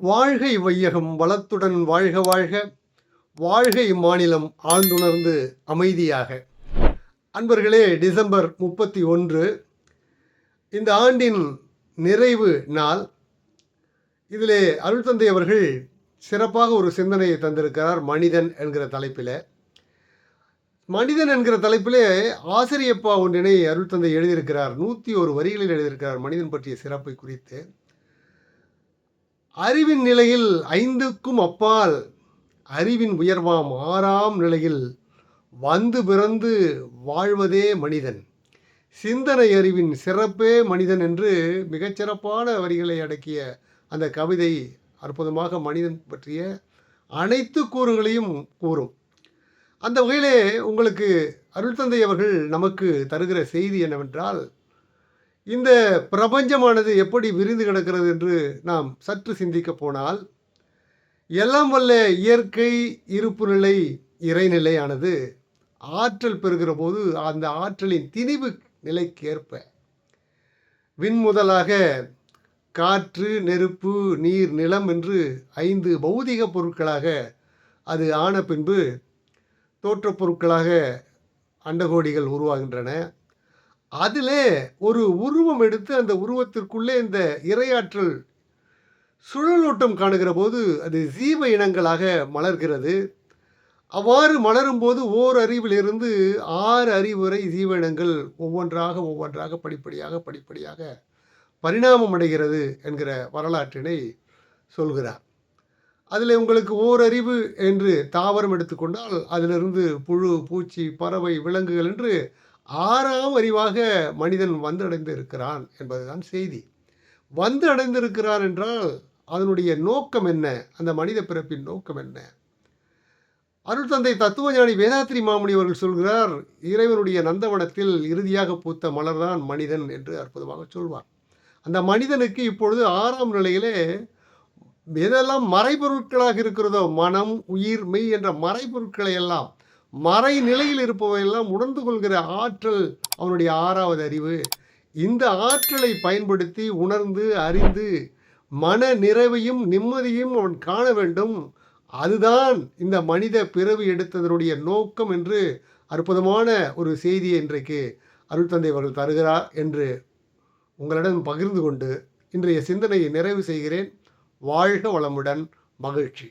வாழ்கை வையகம் வளத்துடன் வாழ்க வாழ்க. வாழ்கை மாநிலம் ஆழ்ந்துணர்ந்து அமைதியாக. அன்பர்களே டிசம்பர் முப்பத்தி ஒன்று இந்த ஆண்டின் நிறைவு நாள். இதிலே அருள் தந்தை அவர்கள் சிறப்பாக ஒரு சிந்தனையை தந்திருக்கிறார் மனிதன் என்கிற தலைப்பில். மனிதன் என்கிற தலைப்பிலே ஆசிரியப்பா ஒன்றினை அருள் தந்தை எழுதியிருக்கிறார். நூற்றி ஒரு வரிகளில் எழுதியிருக்கிறார் மனிதன் பற்றிய சிறப்பை குறித்து. அறிவின் நிலையில் ஐந்துக்கும் அப்பால் அறிவின் உயர்வாம் ஆறாம் நிலையில் வந்து பிறந்து வாழ்வதே மனிதன். சிந்தனை அறிவின் சிறப்பே மனிதன் என்று மிகச்சிறப்பான வரிகளை அடக்கிய அந்த கவிதை அற்புதமாக மனிதன் பற்றிய அனைத்து கூறுகளையும் கூறும். அந்த வகையிலே உங்களுக்கு அருள் தந்தை அவர்கள் நமக்கு தருகிற செய்தி என்னவென்றால் இந்த பிரபஞ்சமானது எப்படி விரிந்து கிடக்கிறது என்று நாம் சற்று சிந்திக்க போனால் எல்லாம் வல்ல இயற்கை இருப்பு நிலை இறைநிலையானது ஆற்றல் பெறுகிற போது அந்த ஆற்றலின் திணிவு நிலைக்கேற்ப. விண்முதலாக காற்று நெருப்பு நீர் நிலம் என்று ஐந்து பௌதிக பொருட்களாக அது ஆன பின்பு தோற்றப் பொருட்களாக அண்டகோடிகள் உருவாகின்றன. அதிலே ஒரு உருவம் எடுத்து அந்த உருவத்திற்குள்ளே இந்த இரையாற்றல் சுழலோட்டம் காணுகிற போது அது ஜீவ இனங்களாக மலர்கிறது. அவ்வாறு மலரும்போது ஓர் அறிவிலிருந்து ஆறு அறிவு வரை ஜீவ இனங்கள் ஒவ்வொன்றாக ஒவ்வொன்றாக படிப்படியாக படிப்படியாக பரிணாமம் அடைகிறது என்கிற வரலாற்றினை சொல்கிறார். அதில் உங்களுக்கு ஓரறிவு என்று தாவரம் எடுத்துக்கொண்டால் அதிலிருந்து புழு பூச்சி பறவை விலங்குகள் என்று ஆறாம் அறிவாக மனிதன் வந்து அடைந்து இருக்கிறான் என்பதுதான் செய்தி. வந்து அடைந்திருக்கிறான் என்றால் அதனுடைய நோக்கம் என்ன? அந்த மனித பிறப்பின் நோக்கம் என்ன? அருள் தந்தை தத்துவஞானி வேதாத்திரி மாமுனி அவர்கள் சொல்கிறார் இறைவனுடைய நந்தவனத்தில் இறுதியாக பூத்த மலர்தான் மனிதன் என்று அற்புதமாக சொல்வார். அந்த மனிதனுக்கு இப்பொழுது ஆறாம் நிலையிலே எதெல்லாம் மறைபொருட்களாக இருக்கிறதோ மனம் உயிர் மெய் என்ற மறைபொருட்களை எல்லாம் மறை நிலையில் இருப்பவையெல்லாம் உணர்ந்து கொள்கிற ஆற்றல் அவனுடைய ஆறாவது அறிவு. இந்த ஆற்றலை பயன்படுத்தி உணர்ந்து அறிந்து மன நிறைவையும் நிம்மதியும் அவன் காண வேண்டும். அதுதான் இந்த மனித பிறவி எடுத்ததனுடைய நோக்கம் என்று அற்புதமான ஒரு செய்தியை இன்றைக்கு அருள் தந்தை அவர்கள் தருகிறார் என்று உங்களிடம் பகிர்ந்து கொண்டு இன்றைய சிந்தனையை நிறைவு செய்கிறேன். வாழ்க வளமுடன் மகிழ்ச்சி.